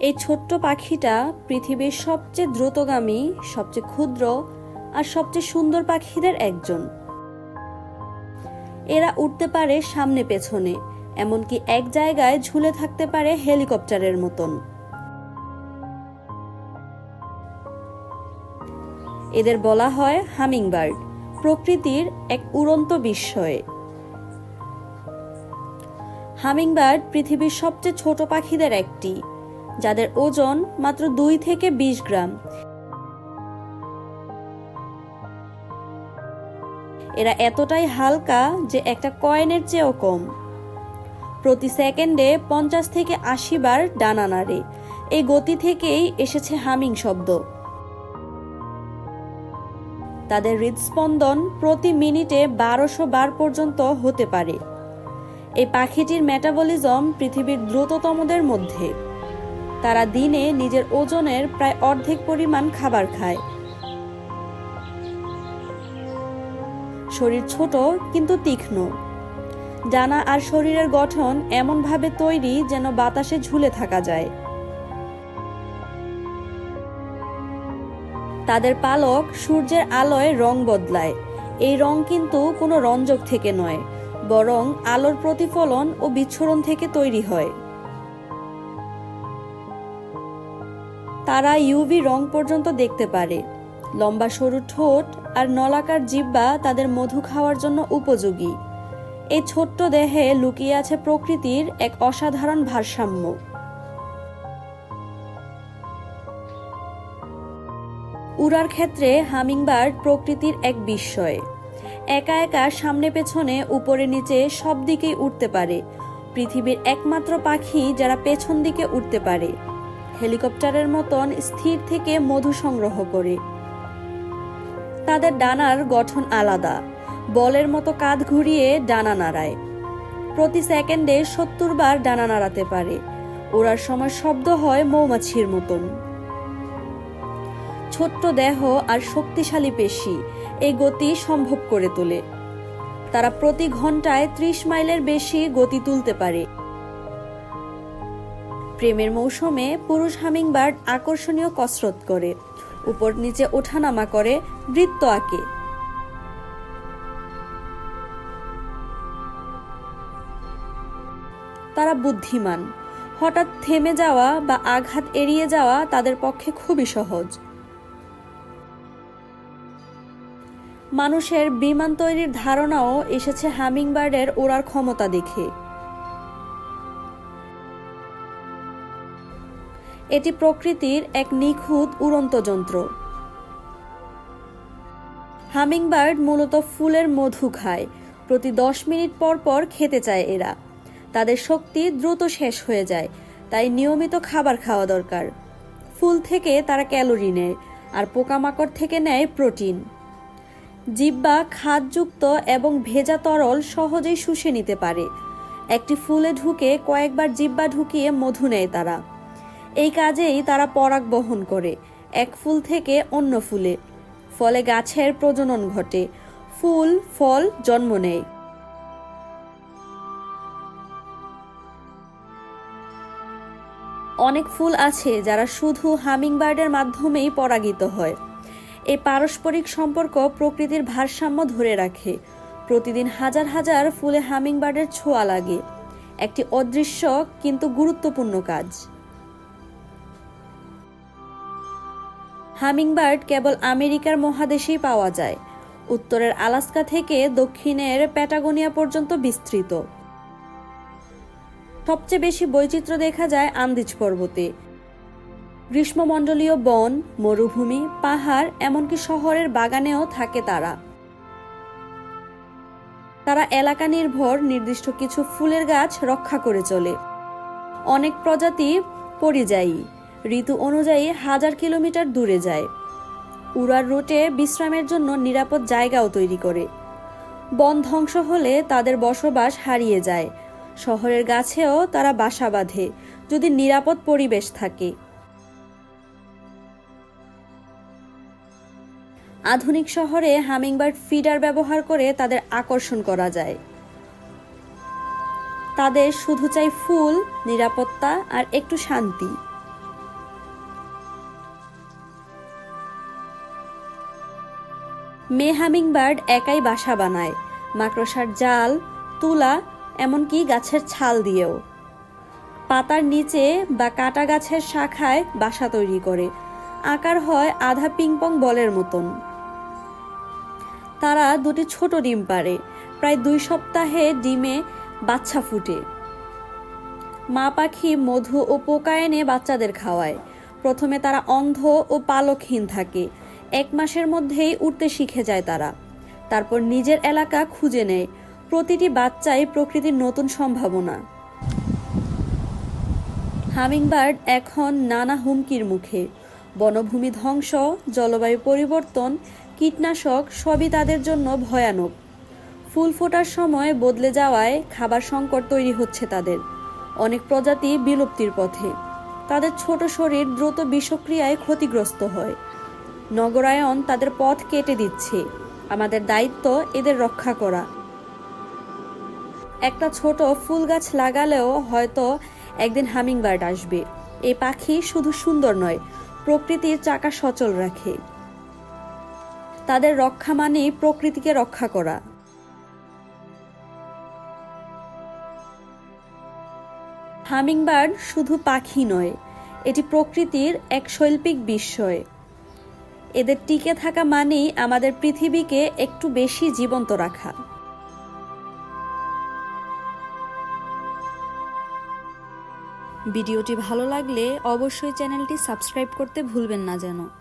এই ছোট্ট পাখিটা পৃথিবীর সবচেয়ে দ্রুতগামী, সবচেয়ে ক্ষুদ্র আর সবচেয়ে সুন্দর পাখিদের একজন। এরা উঠতে পারে সামনে পেছনে, এমনকি এক জায়গায় ঝুলে থাকতে পারে হেলিকপ্টারের মতন। এদের বলা হয় হামিংবার্ড, প্রকৃতির এক উড়ন্ত বিস্ময়ে। হামিংবার্ড পৃথিবীর সবচেয়ে ছোট পাখিদের একটি। যাদের ওজন মাত্র দুই থেকে বিশ গ্রাম। এরা এতটাই হালকা যে একটা কয়েনের চেয়েও কম। প্রতি সেকেন্ডে পঞ্চাশ থেকে আশি বার ডানা নাড়ে এই গতি থেকেই এসেছে হামিং শব্দ। তাদের হৃদস্পন্দন প্রতি মিনিটে বারোশো বার পর্যন্ত হতে পারে। এই পাখিটির মেটাবলিজম পৃথিবীর দ্রুততমদের মধ্যে। তারা দিনে নিজের ওজনের প্রায় অর্ধেক পরিমাণ খাবার খায়। শরীর ছোট কিন্তু তীক্ষ্ণ। ডানা আর শরীরের গঠন এমনভাবে তৈরি যেন বাতাসে ঝুলে থাকা যায়। তাদের পালক সূর্যের আলোয় রং বদলায়। এই রং কিন্তু কোনো রঞ্জক থেকে নয়, বরং আলোর প্রতিফলন ও বিচ্ছুরণ থেকে তৈরি হয়। তারা ইউভি রং পর্যন্ত দেখতে পারে। লম্বা সরু ঠোঁট আর নলাকার জিব্বা তাদের মধু খাওয়ার জন্য উপযোগী। এই ছোট্ট দেহে লুকিয়ে আছে প্রকৃতির এক অসাধারণ ভারসাম্য। উড়ার ক্ষেত্রে হামিংবার্ড প্রকৃতির এক বিস্ময়। একা একা সামনে পেছনে, উপরে নিচে সব দিকেই উঠতে পারে। পৃথিবীর একমাত্র পাখি যারা পেছন দিকে উঠতে পারে। হেলিকপ্টারের মতন স্থির থেকে মধু সংগ্রহ করে। তাদের ডানার গঠন আলাদা। বলের মতো কাঁধ ঘুরিয়ে ডানা নাড়ায়। প্রতি সেকেন্ডে সত্তর বার ডানা নাড়াতে পারে। ওড়ার সময় শব্দ হয় মৌমাছির মতন। ছোট্ট দেহ আর শক্তিশালী পেশি, এই গতি সম্ভব করে তোলে। তারা প্রতি ঘন্টায় ত্রিশ মাইলের বেশি গতি তুলতে পারে। প্রেমের মৌসুমে পুরুষ হামিংবার্ড আকর্ষণীয় কসরত করে। উপর নিচে ওঠানামা করে বৃত্ত আঁকে। তারা বুদ্ধিমান। হঠাৎ থেমে যাওয়া বা আঘাত এড়িয়ে যাওয়া তাদের পক্ষে খুবই সহজ। মানুষের বিমান তৈরির ধারণাও এসেছে হামিংবার্ডের ওড়ার ক্ষমতা দেখে। এটি প্রকৃতির এক নিখুঁত উড়ন্ত যন্ত্র। হামিংবার্ড মূলত ফুলের মধু খায়। প্রতি দশ মিনিট পর পর খেতে চায় এরা। তাদের শক্তি দ্রুত শেষ হয়ে যায়, তাই নিয়মিত খাবার খাওয়া দরকার। ফুল থেকে তারা ক্যালোরি নেয় আর পোকামাকড় থেকে নেয় প্রোটিন। জিব্বা, খাদযুক্ত এবং ভেজা তরল সহজেই শুষে নিতে পারে। একটি ফুলে ঢুকে কয়েকবার জিব্বা ঢুকিয়ে মধু নেয় তারা। এই কাজেই তারা পরাগ বহন করে, এক ফুল থেকে অন্য ফুলে। ফলে গাছের প্রজনন ঘটে, ফুল, ফল জন্ম নেয়। অনেক ফুল আছে যারা শুধু হামিংবার্ডের মাধ্যমেই পরাগিত হয়। এই পারস্পরিক সম্পর্ক প্রকৃতির ভারসাম্য ধরে রাখে। প্রতিদিন হাজার হাজার ফুলে হামিংবার্ডের ছোঁয়া লাগে। একটি অদৃশ্য কিন্তু গুরুত্বপূর্ণ কাজ। হামিংবার্ড কেবল আমেরিকার মহাদেশেই পাওয়া যায়। উত্তরের আলাস্কা থেকে দক্ষিণের প্যাটাগোনিয়া পর্যন্ত বিস্তৃত। সবচেয়ে বেশি বৈচিত্র্য দেখা যায় আন্দিজ পর্বতে। গ্রীষ্মমণ্ডলীয় বন, মরুভূমি, পাহাড়, এমনকি শহরের বাগানেও থাকে তারা। তারা এলাকা নির্ভর, নির্দিষ্ট কিছু ফুলের গাছ রক্ষা করে চলে। অনেক প্রজাতি পরিযায়ী। ঋতু অনুযায়ী হাজার কিলোমিটার দূরে যায়। উড়ার রুটে বিশ্রামের জন্য নিরাপদ জায়গাও তৈরি করে। বন ধ্বংস হলে তাদের বসবাস হারিয়ে যায়। শহরের গাছেও তারা বাসা বাঁধে, যদি নিরাপদ পরিবেশ থাকে। আধুনিক শহরে হামিংবার্ড ফিডার ব্যবহার করে তাদের আকর্ষণ করা যায়। তাদের শুধু চাই ফুল, নিরাপত্তা আর একটু শান্তি। মেয়ে হামিংবার্ড একাই বাসা বানায়। মাকড়সার জাল, তুলা, এমনকি গাছের ছাল দিয়েও। পাতার নিচে বা কাটা গাছের শাখায় বাসা তৈরি করে। আকার হয় আধা পিংপং বলের মতন। তারা দুটি ছোট ডিম পারে প্রায় দুই সপ্তাহে ডিমে বাচ্চা ফুটে। মা পাখি, মধু ও পোকা এনে বাচ্চাদের খাওয়ায়। প্রথমে তারা অন্ধ ও পালকহীন থাকে। এক মাসের মধ্যেই উঠতে শিখে যায় তারা। তারপর নিজের এলাকা খুঁজে নেয়। প্রতিটি বাচ্চাই প্রকৃতির নতুন সম্ভাবনা। হামিংবার্ড এখন নানা হুমকির মুখে। বনভূমি ধ্বংস, জলবায়ু পরিবর্তন, কীটনাশক সবই তাদের জন্য ভয়ানক। ফুল ফোটার সময় বদলে যাওয়ায় খাবার সংকট তৈরি হচ্ছে তাদের। অনেক প্রজাতি বিলুপ্তির পথে। তাদের ছোট শরীর দ্রুত বিষক্রিয়ায় ক্ষতিগ্রস্ত হয়। নগরায়ন তাদের পথ কেটে দিচ্ছে। আমাদের দায়িত্ব এদের রক্ষা করা। একটা ছোট ফুল গাছ লাগালেও হয়তো একদিন হামিংবার্ড আসবে। এই পাখি শুধু সুন্দর নয়, প্রকৃতির চাকা সচল রাখে। তাদের রক্ষা মানেই প্রকৃতিকে রক্ষা করা। হামিংবার্ড শুধু পাখি নয়, এটি প্রকৃতির এক শৈল্পিক বিস্ময়। এদের টিকে থাকা মানেই আমাদের পৃথিবীকে একটু বেশি জীবন্ত রাখা। ভিডিওটি ভালো লাগলে অবশ্যই চ্যানেলটি সাবস্ক্রাইব করতে ভুলবেন না যেন।